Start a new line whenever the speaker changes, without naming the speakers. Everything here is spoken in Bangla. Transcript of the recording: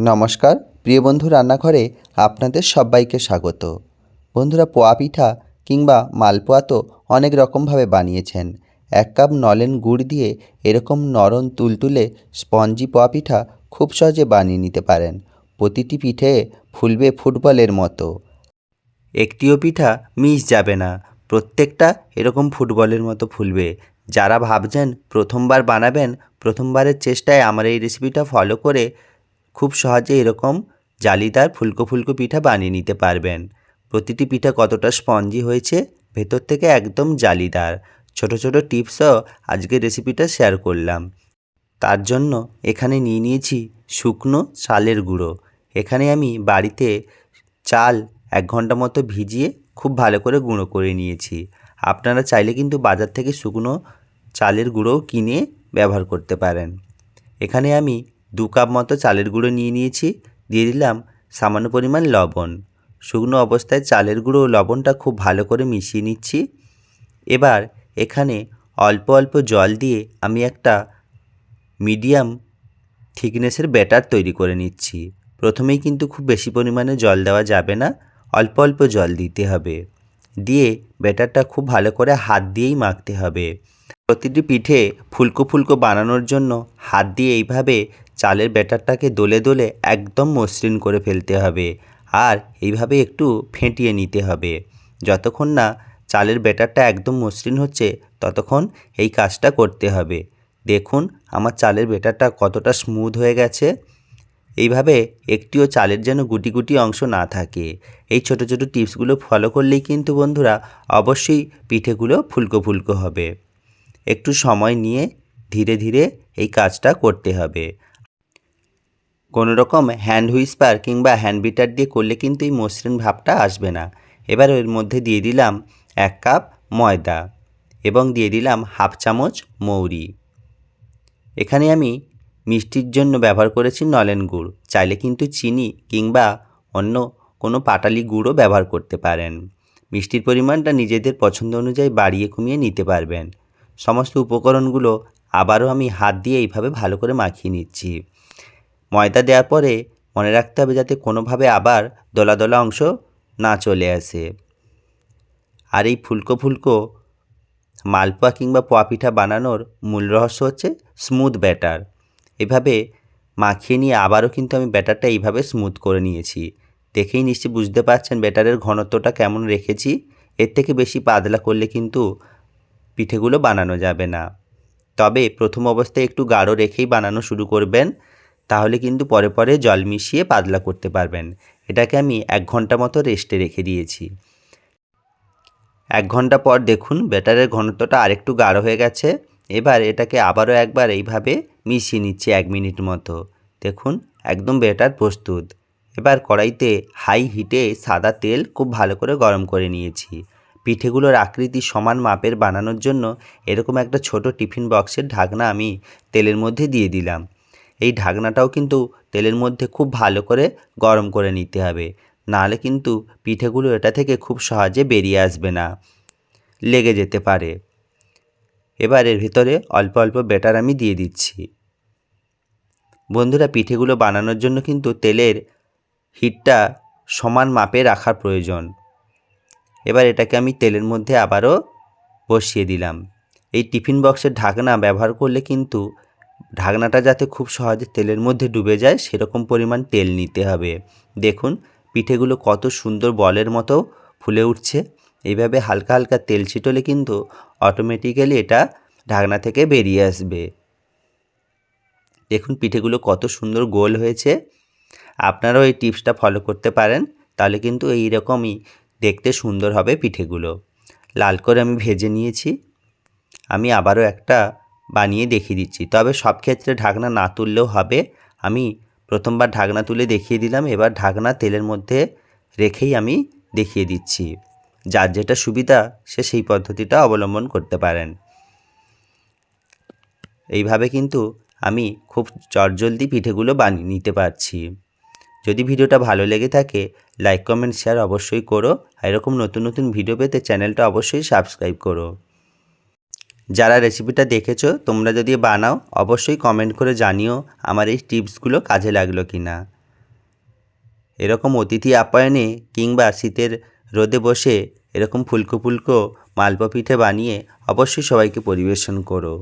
নমস্কার, প্রিয় বন্ধু রান্নাঘরে আপনাদের সবাইকে স্বাগত। বন্ধুরা পোয়া পিঠা কিংবা মালপোয়া তো অনেক রকমভাবে বানিয়েছেন। এক কাপ নলেন গুড় দিয়ে এরকম নরম তুলতুলে স্পঞ্জি পোয়া পিঠা খুব সহজে বানিয়ে নিতে পারেন। প্রতিটি পিঠে ফুলবে ফুটবলের মতো। একটিও পিঠা মিস যাবে না। প্রত্যেকটা এরকম ফুটবলের মতো ফুলবে। যারা ভাবছেন প্রথমবার বানাবেন, প্রথমবারের চেষ্টায় আমার এই রেসিপিটা ফলো করে খুব সহজে এরকম জালিদার ফুলকো ফুলকো পিঠা বানিয়ে নিতে পারবেন। প্রতিটি পিঠা কতটা স্পঞ্জি হয়েছে, ভেতর থেকে একদম জালিদার। ছোট ছোট টিপসও আজকে রেসিপিটা শেয়ার করলাম। তার জন্য এখানে নিয়ে নিয়েছি শুকনো চালের গুঁড়ো। এখানে আমি বাড়িতে চাল এক ঘণ্টা মতো ভিজিয়ে খুব ভালো করে গুঁড়ো করে নিয়েছি। আপনারা চাইলে কিন্তু বাজার থেকে শুকনো চালের গুঁড়োও কিনে ব্যবহার করতে পারেন। এখানে আমি দু কাপ মতো চালের গুঁড়ো নিয়ে নিয়েছি, দিয়ে দিলাম সামান্য পরিমাণ লবণ। শুকনো অবস্থায় চালের গুঁড়ো লবণটা খুব ভালো করে মিশিয়ে নিচ্ছি। এবার এখানে অল্প অল্প জল দিয়ে আমি একটা মিডিয়াম থিকনেসের ব্যাটার তৈরি করে নিচ্ছি। প্রথমেই কিন্তু খুব বেশি পরিমাণে জল দেওয়া যাবে না, অল্প অল্প জল দিতে হবে। দিয়ে ব্যাটারটা খুব ভালো করে হাত দিয়েই মাখতে হবে। প্রতিটি পিঠে ফুলকো ফুলকো বানানোর জন্য হাত দিয়ে এইভাবে চালের ব্যাটারটাকে দোলে দোলে একদম মসৃণ করে ফেলতে হবে আর এইভাবে একটু ফেটিয়ে নিতে হবে। যতক্ষণ না চালের ব্যাটারটা একদম মসৃণ হচ্ছে, ততক্ষণ এই কাজটা করতে হবে। দেখুন, আমার চালের ব্যাটারটা কতটা স্মুথ হয়ে গেছে। এইভাবে একটিও চালের যেন গুটি গুটি অংশ না থাকে। এই ছোট ছোট টিপসগুলো ফলো করলেই কিন্তু বন্ধুরা অবশ্যই পিঠেগুলো ফুলকো ফুলকো হবে। একটু সময় নিয়ে ধীরে ধীরে এই কাজটা করতে হবে। কোনো রকম হ্যান্ড হুইস্পার কিংবা হ্যান্ড বিটার দিয়ে করলে কিন্তু এই মসৃণ ভাবটা আসবে না। এবার এর মধ্যে দিয়ে দিলাম এক কাপ ময়দা এবং দিয়ে দিলাম হাফ চামচ মৌরি। এখানে আমি মিষ্টির জন্য ব্যবহার করেছি নলেন গুড়। চাইলে কিন্তু চিনি কিংবা অন্য কোনো পাটালি গুঁড়ও ব্যবহার করতে পারেন। মিষ্টির পরিমাণটা নিজেদের পছন্দ অনুযায়ী বাড়িয়ে কমিয়ে নিতে পারবেন। সমস্ত উপকরণগুলো আবারও আমি হাত দিয়ে এইভাবে ভালো করে মাখিয়ে নিচ্ছি। ময়দা দেওয়ার পরে মনে রাখতে হবে যাতে কোনোভাবে আবার দলা দলা অংশ না চলে আসে। আর এই ফুলকো ফুলকো, মালপোয়া কিংবা পোয়া পিঠা বানানোর মূল রহস্য হচ্ছে স্মুথ ব্যাটার এভাবে মাখিয়ে নিয়ে আবারও কিন্তু আমি ব্যাটারটা এইভাবে স্মুথ করে নিয়েছি। দেখেই নিশ্চয়ই বুঝতে পারছেন ব্যাটারের ঘনত্বটা কেমন রেখেছি। এর থেকে বেশি পাতলা করলে কিন্তু পিঠেগুলো বানানো যাবে না। তবে প্রথম অবস্থায় একটু গাঢ় রেখেই বানানো শুরু করবেন। তাহলে কিন্তু পরে পরে জল মিশিয়ে পাতলা করতে পারবেন। এটাকে আমি এক ঘণ্টা মতো রেস্টে রেখে দিয়েছি। এক ঘণ্টা পর দেখুন, ব্যাটারের ঘনত্বটা আরেকটু গাঢ় হয়ে গেছে। এবার এটাকে আবারও একবার এইভাবে মিশিয়ে নিচ্ছি এক মিনিট মতো। দেখুন, একদম ব্যাটার প্রস্তুত। এবার কড়াইতে হাই হিটে সাদা তেল খুব ভালো করে গরম করে নিয়েছি। পিঠেগুলোর আকৃতি সমান মাপের বানানোর জন্য এরকম একটা ছোট টিফিন বক্সের ঢাকনা আমি তেলের মধ্যে দিয়ে দিলাম। এই ঢাকনাটাও কিন্তু তেলের মধ্যে খুব ভালো করে গরম করে নিতে হবে। নাহলে কিন্তু পিঠেগুলো এটা থেকে খুব সহজে বেরিয়ে আসবে না। লেগে যেতে পারে। এবার এর ভিতরে অল্প অল্প ব্যাটার আমি দিয়ে দিচ্ছি। বন্ধুরা, পিঠেগুলো বানানোর জন্য কিন্তু তেলের হিটটা সমান মাপে রাখার প্রয়োজন। এবার এটাকে আমি তেলের মধ্যে আবারও বসিয়ে দিলাম। এই টিফিন বক্সের ঢাকনা ব্যবহার করলে কিন্তু ঢাকনাটা যাতে খুব সহজে তেলের মধ্যে ডুবে যায়, সেরকম পরিমাণ তেল নিতে হবে। দেখুন, পিঠেগুলো কত সুন্দর বলের মতো ফুলে উঠছে। এইভাবে হালকা হালকা তেল ছিটলে কিন্তু অটোমেটিক্যালি এটা ঢাকনা থেকে বেরিয়ে আসবে। দেখুন, পিঠেগুলো কত সুন্দর গোল হয়েছে। আপনারাও এই টিপসটা ফলো করতে পারেন, তাহলে কিন্তু এই রকমই দেখতে সুন্দর হবে পিঠেগুলো। লাল করে আমি ভেজে নিয়েছি। আমি আবারও একটা বানিয়ে দেখিয়ে দিচ্ছি। তবে সব ক্ষেত্রে ঢাকনা না তুললেও হবে। আমি প্রথমবার ঢাকনা তুলে দেখিয়ে দিলাম, এবার ঢাকনা তেলের মধ্যে রেখেই আমি দেখিয়ে দিচ্ছি। যার যেটা সুবিধা, সে সেই পদ্ধতিটা অবলম্বন করতে পারেন। এইভাবে কিন্তু আমি খুব চটজলদি পিঠেগুলো বানিয়ে নিতে পারছি। যদি ভিডিওটা ভালো লেগে থাকে, লাইক, কমেন্ট, শেয়ার অবশ্যই করো। এরকম নতুন নতুন ভিডিও পেতে চ্যানেলটা অবশ্যই সাবস্ক্রাইব করো। যারা রেসিপিটা দেখেছ, তোমরা যদি বানাও, অবশ্যই কমেন্ট করে জানিও আমার এই টিপসগুলো কাজে লাগল কি না এরকম অতিথি আপ্যায়নে কিংবা শীতের রোদে বসে এরকম ফুলকো ফুলকো মালপোয়া পিঠে বানিয়ে অবশ্যই সবাইকে পরিবেশন করো।